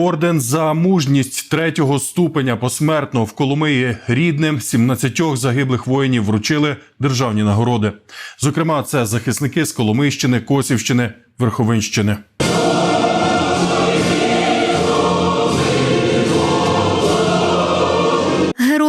Орден за мужність третього ступеня посмертно в Коломиї рідним 17 загиблих воїнів вручили державні нагороди. Зокрема, це захисники з Коломийщини, Косівщини, Верховинщини.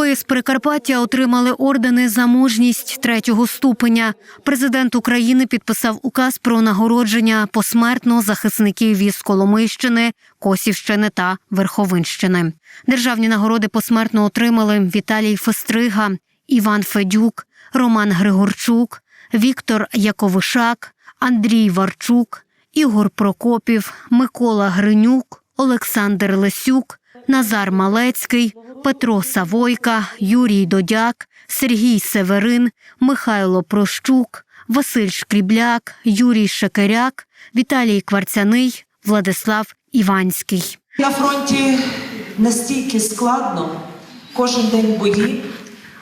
Герої з Прикарпаття отримали ордени за мужність третього ступеня. Президент України підписав указ про нагородження посмертно захисників із Коломийщини, Косівщини та Верховинщини. Державні нагороди посмертно отримали Віталій Фестрига, Іван Федюк, Роман Григорчук, Віктор Яковишак, Андрій Варчук, Ігор Прокопів, Микола Гринюк, Олександр Лесюк, Назар Малецький, Петро Савойка, Юрій Додяк, Сергій Северин, Михайло Прощук, Василь Шкрібляк, Юрій Шекеряк, Віталій Кварцяний, Владислав Іванський. На фронті настільки складно, кожен день бої,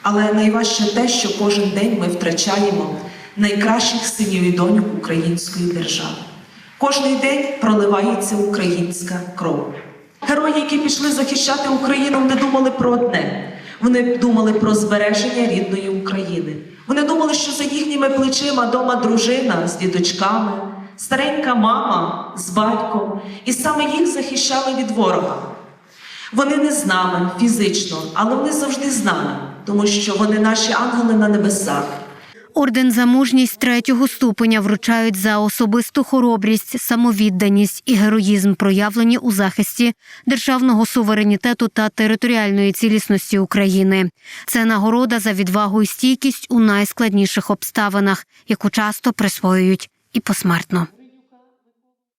але найважче те, що кожен день ми втрачаємо найкращих синів і доньок української держави. Кожний день проливається українська кров. Герої, які пішли захищати Україну, не думали про одне. Вони думали про збереження рідної України. Вони думали, що за їхніми плечима дома дружина з дідочками, старенька мама з батьком, і саме їх захищали від ворога. Вони не з нами фізично, але вони завжди з нами, тому що вони наші ангели на небесах. Орден за мужність третього ступеня вручають за особисту хоробрість, самовідданість і героїзм, проявлені у захисті державного суверенітету та територіальної цілісності України. Це нагорода за відвагу і стійкість у найскладніших обставинах, яку часто присвоюють і посмертно.